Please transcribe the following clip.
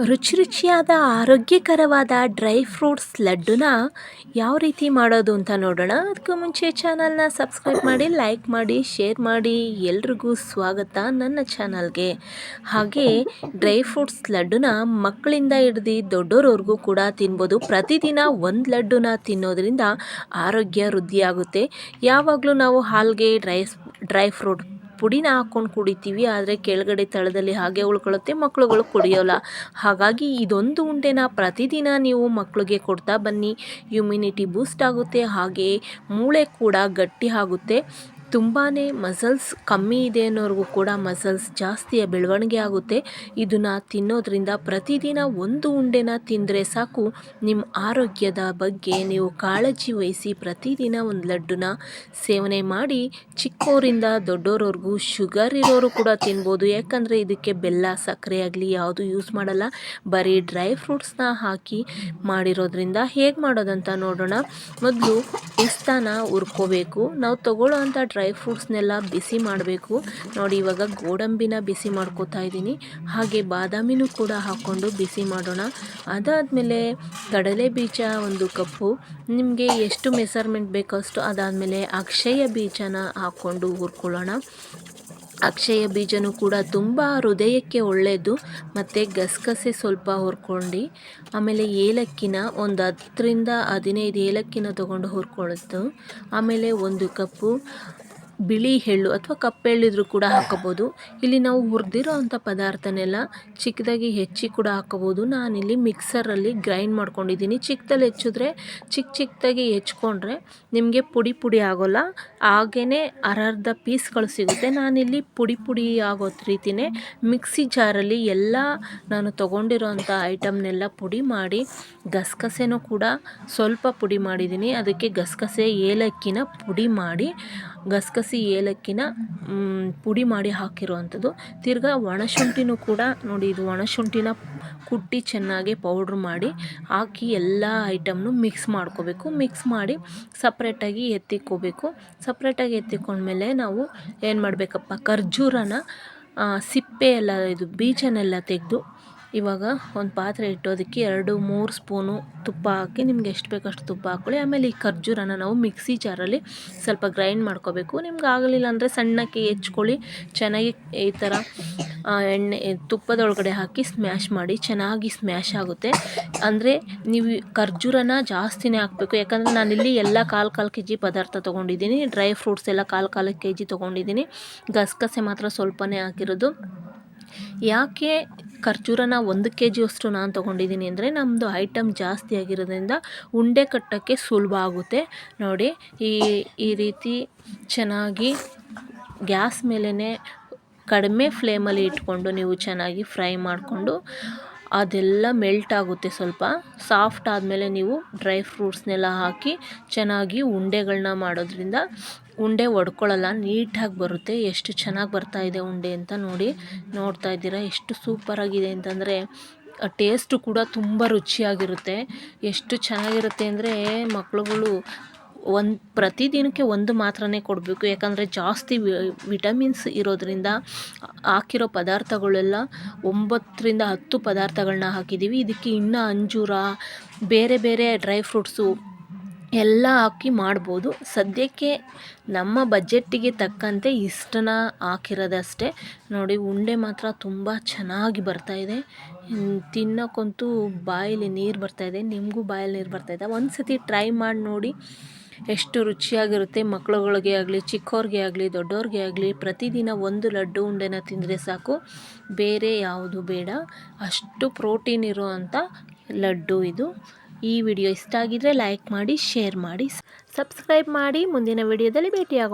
ರುಚಿ ರುಚಿಯಾದ ಆರೋಗ್ಯಕರವಾದ ಡ್ರೈ ಫ್ರೂಟ್ಸ್ ಲಡ್ಡುನ ಯಾವ ರೀತಿ ಮಾಡೋದು ಅಂತ ನೋಡೋಣ. ಅದಕ್ಕೂ ಮುಂಚೆ ಚಾನಲ್ನ ಸಬ್ಸ್ಕ್ರೈಬ್ ಮಾಡಿ ಲೈಕ್ ಮಾಡಿ ಶೇರ್ ಮಾಡಿ. ಎಲ್ರಿಗೂ ಸ್ವಾಗತ ನನ್ನ ಚಾನಲ್ಗೆ ಹಾಗೆ ಡ್ರೈ ಫ್ರೂಟ್ಸ್ ಲಡ್ಡುನ ಮಕ್ಕಳಿಂದ ಹಿಡ್ದು ದೊಡ್ಡೋರವ್ರಿಗೂ ಕೂಡ ತಿನ್ಬೋದು. ಪ್ರತಿದಿನ ಒಂದು ಲಡ್ಡುನ ತಿನ್ನೋದ್ರಿಂದ ಆರೋಗ್ಯ ವೃದ್ಧಿಯಾಗುತ್ತೆ. ಯಾವಾಗಲೂ ನಾವು ಹಾಲ್ಗೆ ಡ್ರೈ ಡ್ರೈ ಫ್ರೂಟ್ ಪುಡಿನ ಹಾಕ್ಕೊಂಡು ಕುಡಿತೀವಿ, ಆದರೆ ಕೆಳಗಡೆ ತಳದಲ್ಲಿ ಹಾಗೆ ಉಳ್ಕೊಳ್ಳುತ್ತೆ ಮಕ್ಕಳುಗಳು ಕುಡಿಯೋಲ್ಲ. ಹಾಗಾಗಿ ಇದೊಂದು ಉಂಡೆನ ಪ್ರತಿದಿನ ನೀವು ಮಕ್ಕಳಿಗೆ ಕೊಡ್ತಾ ಬನ್ನಿ. ಇಮ್ಯುನಿಟಿ ಬೂಸ್ಟ್ ಆಗುತ್ತೆ, ಹಾಗೆ ಮೂಳೆ ಕೂಡ ಗಟ್ಟಿ ಆಗುತ್ತೆ. ತುಂಬಾ ಮಸಲ್ಸ್ ಕಮ್ಮಿ ಇದೆ ಅನ್ನೋರಿಗೂ ಕೂಡ ಮಸಲ್ಸ್ ಜಾಸ್ತಿಯ ಬೆಳವಣಿಗೆ ಆಗುತ್ತೆ. ಇದನ್ನು ತಿನ್ನೋದ್ರಿಂದ ಪ್ರತಿದಿನ ಒಂದು ಉಂಡೆನ ತಿಂದರೆ ಸಾಕು. ನಿಮ್ಮ ಆರೋಗ್ಯದ ಬಗ್ಗೆ ನೀವು ಕಾಳಜಿ ವಹಿಸಿ ಪ್ರತಿದಿನ ಒಂದು ಲಡ್ಡುನ ಸೇವನೆ ಮಾಡಿ ಚಿಕ್ಕವರಿಂದ ದೊಡ್ಡೋರವ್ರಿಗೂ ಶುಗರ್ ಇರೋರು ಕೂಡ ತಿನ್ಬೋದು. ಯಾಕಂದರೆ ಇದಕ್ಕೆ ಬೆಲ್ಲ, ಸಕ್ಕರೆ ಆಗಲಿ ಯಾವುದು ಯೂಸ್ ಮಾಡಲ್ಲ. ಬರೀ ಡ್ರೈ ಫ್ರೂಟ್ಸ್ನ ಹಾಕಿ ಮಾಡಿರೋದ್ರಿಂದ ಹೇಗೆ ಮಾಡೋದಂತ ನೋಡೋಣ. ಮೊದಲು ಪಿಸ್ತಾನ ಹುರ್ಕೋಬೇಕು. ನಾವು ತಗೊಳ್ಳೋ ಅಂಥ ಫ್ರೂಟ್ಸ್ನೆಲ್ಲ ಬಿಸಿ ಮಾಡಬೇಕು. ನೋಡಿ, ಇವಾಗ ಗೋಡಂಬಿನ ಬಿಸಿ ಮಾಡ್ಕೋತಾ ಇದ್ದೀನಿ. ಹಾಗೆ ಬಾದಾಮಿನೂ ಕೂಡ ಹಾಕ್ಕೊಂಡು ಬಿಸಿ ಮಾಡೋಣ. ಅದಾದಮೇಲೆ ಕಡಲೆ ಬೀಜ ಒಂದು ಕಪ್ಪು. ನಿಮಗೆ ಎಷ್ಟು ಮೆಸರ್ಮೆಂಟ್ ಬೇಕೋ ಅಷ್ಟು ಅದಾದಮೇಲೆ ಅಕ್ಷಯ ಬೀಜನ ಹಾಕ್ಕೊಂಡು ಹುರ್ಕೊಳ್ಳೋಣ. ಅಕ್ಷಯ ಬೀಜನೂ ಕೂಡ ತುಂಬ ಹೃದಯಕ್ಕೆ ಒಳ್ಳೆಯದು ಮತ್ತು ಗಸಗಸೆ ಸ್ವಲ್ಪ ಹುರ್ಕೊಂಡು, ಆಮೇಲೆ ಏಲಕ್ಕಿನ ಒಂದು ಹತ್ತರಿಂದ ಹದಿನೈದು ಏಲಕ್ಕಿನ ತೊಗೊಂಡು ಹುರ್ಕೊಳ್ಳೋದು. ಆಮೇಲೆ ಒಂದು ಕಪ್ಪು. ಬಿಳಿ ಎಳ್ಳು ಅಥವಾ ಕಪ್ಪೆಳ್ಳಿದ್ರು ಕೂಡ ಹಾಕೋಬೋದು ಇಲ್ಲಿ ನಾವು ಹುರಿದಿರೋ ಅಂಥ ಪದಾರ್ಥನೆಲ್ಲ ಚಿಕ್ಕದಾಗಿ ಹೆಚ್ಚಿ ಕೂಡ ಹಾಕೋಬೋದು ನಾನಿಲ್ಲಿ ಮಿಕ್ಸರಲ್ಲಿ ಗ್ರೈಂಡ್ ಮಾಡ್ಕೊಂಡಿದ್ದೀನಿ. ಚಿಕ್ಕದಲ್ಲಿ ಹೆಚ್ಚಿದ್ರೆ, ಚಿಕ್ಕ ಚಿಕ್ಕದಾಗಿ ಹೆಚ್ಕೊಂಡ್ರೆ ನಿಮಗೆ ಪುಡಿ ಪುಡಿ ಆಗೋಲ್ಲ. ಹಾಗೇ ಅರ್ಧ ಪೀಸ್ಗಳು ಸಿಗುತ್ತೆ. ನಾನಿಲ್ಲಿ ಪುಡಿ ಪುಡಿ ಆಗೋ ರೀತಿಯೇ ಮಿಕ್ಸಿ ಜಾರಲ್ಲಿ ಎಲ್ಲ ನಾನು ತೊಗೊಂಡಿರೋ ಅಂಥ ಐಟಮ್ನೆಲ್ಲ ಪುಡಿ ಮಾಡಿ, ಗಸಗಸೆನೂ ಕೂಡ ಸ್ವಲ್ಪ ಪುಡಿ ಮಾಡಿದ್ದೀನಿ. ಅದಕ್ಕೆ ಗಸಗಸೆ, ಏಲಕ್ಕಿನ ಪುಡಿ ಮಾಡಿ ಗಸಗಸೆ ಏಲಕ್ಕಿನ ಪುಡಿ ಮಾಡಿ ಹಾಕಿರುವಂಥದ್ದು. ತಿರ್ಗಾ ಒಣಶುಂಠಿನೂ ಕೂಡ ನೋಡಿ, ಇದು ಒಣಶುಂಠಿನ ಕುಟ್ಟಿ ಚೆನ್ನಾಗಿ ಪೌಡ್ರ್ ಮಾಡಿ ಹಾಕಿ ಎಲ್ಲ ಐಟಮ್ನು ಮಿಕ್ಸ್ ಮಾಡ್ಕೋಬೇಕು. ಮಿಕ್ಸ್ ಮಾಡಿ ಸಪ್ರೇಟಾಗಿ ಎತ್ತಿಕ್ಕೋಬೇಕು. ಸಪ್ರೇಟಾಗಿ ಎತ್ತಿಕೊಂಡ್ಮೇಲೆ ನಾವು ಏನು ಮಾಡಬೇಕಪ್ಪ ಖರ್ಜೂರನ ಸಿಪ್ಪೆ ಎಲ್ಲ ಇದು ಬೀಜನೆಲ್ಲ ತೆಗೆದು ಇವಾಗ ಒಂದು ಪಾತ್ರೆ ಇಟ್ಟು ಅದಕ್ಕೆ ಎರಡು, ಮೂರು ಸ್ಪೂನು ತುಪ್ಪ ಹಾಕಿ ನಿಮ್ಗೆ ಎಷ್ಟು ಬೇಕಷ್ಟು ತುಪ್ಪ ಹಾಕ್ಕೊಳ್ಳಿ. ಆಮೇಲೆ ಈ ಖರ್ಜೂರನ ನಾವು ಮಿಕ್ಸಿ ಜಾರಲ್ಲಿ ಸ್ವಲ್ಪ ಗ್ರೈಂಡ್ ಮಾಡ್ಕೋಬೇಕು. ನಿಮ್ಗೆ ಆಗಲಿಲ್ಲ ಅಂದರೆ ಸಣ್ಣಕ್ಕೆ ಹೆಚ್ಕೊಳ್ಳಿ. ಚೆನ್ನಾಗಿ ಈ ಥರ ಎಣ್ಣೆ, ತುಪ್ಪದೊಳಗಡೆ ಹಾಕಿ ಸ್ಮ್ಯಾಶ್ ಮಾಡಿ ಚೆನ್ನಾಗಿ ಸ್ಮ್ಯಾಶ್ ಆಗುತ್ತೆ. ಅಂದರೆ ನೀವು ಖರ್ಜೂರನ ಜಾಸ್ತಿನೇ ಹಾಕಬೇಕು. ಯಾಕಂದರೆ ನಾನಿಲ್ಲಿ ಎಲ್ಲ ಕಾಲು ಕಾಲು ಕೆ ಜಿ ಪದಾರ್ಥ ತೊಗೊಂಡಿದ್ದೀನಿ. ಡ್ರೈ ಫ್ರೂಟ್ಸ್ ಎಲ್ಲ ಕಾಲು ಕಾಲು ಕೆ ಜಿ ತೊಗೊಂಡಿದ್ದೀನಿ. ಗಸಗಸೆ ಮಾತ್ರ ಸ್ವಲ್ಪನೇ ಹಾಕಿರೋದು. ಯಾಕೆ ಖರ್ಜೂರನ ಒಂದು ಕೆ ಜಿಯಷ್ಟು ನಾನು ತೊಗೊಂಡಿದ್ದೀನಿ ಅಂದರೆ ನಮ್ಮದು ಐಟಮ್ ಜಾಸ್ತಿ ಆಗಿರೋದ್ರಿಂದ ಉಂಡೆ ಕಟ್ಟೋಕ್ಕೆ ಸುಲಭ ಆಗುತ್ತೆ. ನೋಡಿ, ಈ ಈ ರೀತಿ ಚೆನ್ನಾಗಿ ಗ್ಯಾಸ್ ಮೇಲೇ ಕಡಿಮೆ ಫ್ಲೇಮಲ್ಲಿ ಇಟ್ಕೊಂಡು ನೀವು ಚೆನ್ನಾಗಿ ಫ್ರೈ ಮಾಡಿಕೊಂಡು ಅದೆಲ್ಲ ಮೆಲ್ಟ್ ಆಗುತ್ತೆ ಸ್ವಲ್ಪ. ಸಾಫ್ಟ್ ಆದಮೇಲೆ ನೀವು ಡ್ರೈ ಫ್ರೂಟ್ಸ್ನೆಲ್ಲ ಹಾಕಿ ಚೆನ್ನಾಗಿ ಉಂಡೆಗಳನ್ನ ಮಾಡೋದ್ರಿಂದ ಉಂಡೆ ಒಡ್ಕೊಳ್ಳಲ್ಲ, ನೀಟಾಗಿ ಬರುತ್ತೆ. ಎಷ್ಟು ಚೆನ್ನಾಗಿ ಬರ್ತಾ ಇದೆ ಉಂಡೆ ಅಂತ ನೋಡಿ ನೋಡ್ತಾ ಇದ್ದೀರಾ. ಎಷ್ಟು ಸೂಪರಾಗಿದೆ ಅಂತಂದರೆ ಟೇಸ್ಟು ಕೂಡ ತುಂಬ ರುಚಿಯಾಗಿರುತ್ತೆ. ಎಷ್ಟು ಚೆನ್ನಾಗಿರುತ್ತೆ ಅಂದರೆ ಮಕ್ಳುಗಳು ಒಂದು, ಪ್ರತಿದಿನಕ್ಕೆ ಒಂದು ಮಾತ್ರನೇ ಕೊಡಬೇಕು. ಯಾಕಂದರೆ ಜಾಸ್ತಿ ವಿಟಮಿನ್ಸ್ ಇರೋದರಿಂದ ಹಾಕಿರೋ ಪದಾರ್ಥಗಳೆಲ್ಲ ಒಂಬತ್ತರಿಂದ ಹತ್ತು ಪದಾರ್ಥಗಳನ್ನ ಹಾಕಿದ್ದೀವಿ. ಇದಕ್ಕೆ ಇನ್ನೂ ಅಂಜೂರ, ಬೇರೆ ಬೇರೆ ಡ್ರೈ ಫ್ರೂಟ್ಸು ಎಲ್ಲ ಹಾಕಿ ಮಾಡ್ಬೋದು. ಸದ್ಯಕ್ಕೆ ನಮ್ಮ ಬಜೆಟ್ಟಿಗೆ ತಕ್ಕಂತೆ ಇಷ್ಟನ್ನ ಹಾಕಿರೋದಷ್ಟೇ. ನೋಡಿ, ಉಂಡೆ ಮಾತ್ರ ತುಂಬ ಚೆನ್ನಾಗಿ ಬರ್ತಾಯಿದೆ ತಿನ್ನೋಕ್ಕಂತೂ ಬಾಯಲ್ಲಿ ನೀರು ಬರ್ತಾಯಿದೆ ನಿಮಗೂ ಬಾಯಲ್ಲಿ ನೀರು ಬರ್ತಾಯಿದೆ ಒಂದು ಸತಿ ಟ್ರೈ ಮಾಡಿ ನೋಡಿ. ಎಷ್ಟು ರುಚಿಯಾಗಿರುತ್ತೆ. ಮಕ್ಕಳುಗಳಿಗೆ ಆಗಲಿ ಚಿಕ್ಕವ್ರಿಗೆ ಆಗಲಿ ದೊಡ್ಡವ್ರಿಗೆ ಆಗಲಿ, ಪ್ರತಿದಿನ ಒಂದು ಲಡ್ಡು ಉಂಡೆನ ತಿಂದರೆ ಸಾಕು. ಬೇರೆ ಯಾವುದು ಬೇಡ. ಅಷ್ಟು ಪ್ರೋಟೀನ್ ಇರುವಂಥ ಲಡ್ಡು ಇದು. ಈ ವಿಡಿಯೋ ಇಷ್ಟ ಆಗಿದ್ರೆ ಲೈಕ್ ಮಾಡಿ ಶೇರ್ ಮಾಡಿ ಸಬ್ಸ್ಕ್ರೈಬ್ ಮಾಡಿ. ಮುಂದಿನ ವಿಡಿಯೋದಲ್ಲಿ ಭೇಟಿಯಾಗೋಣ.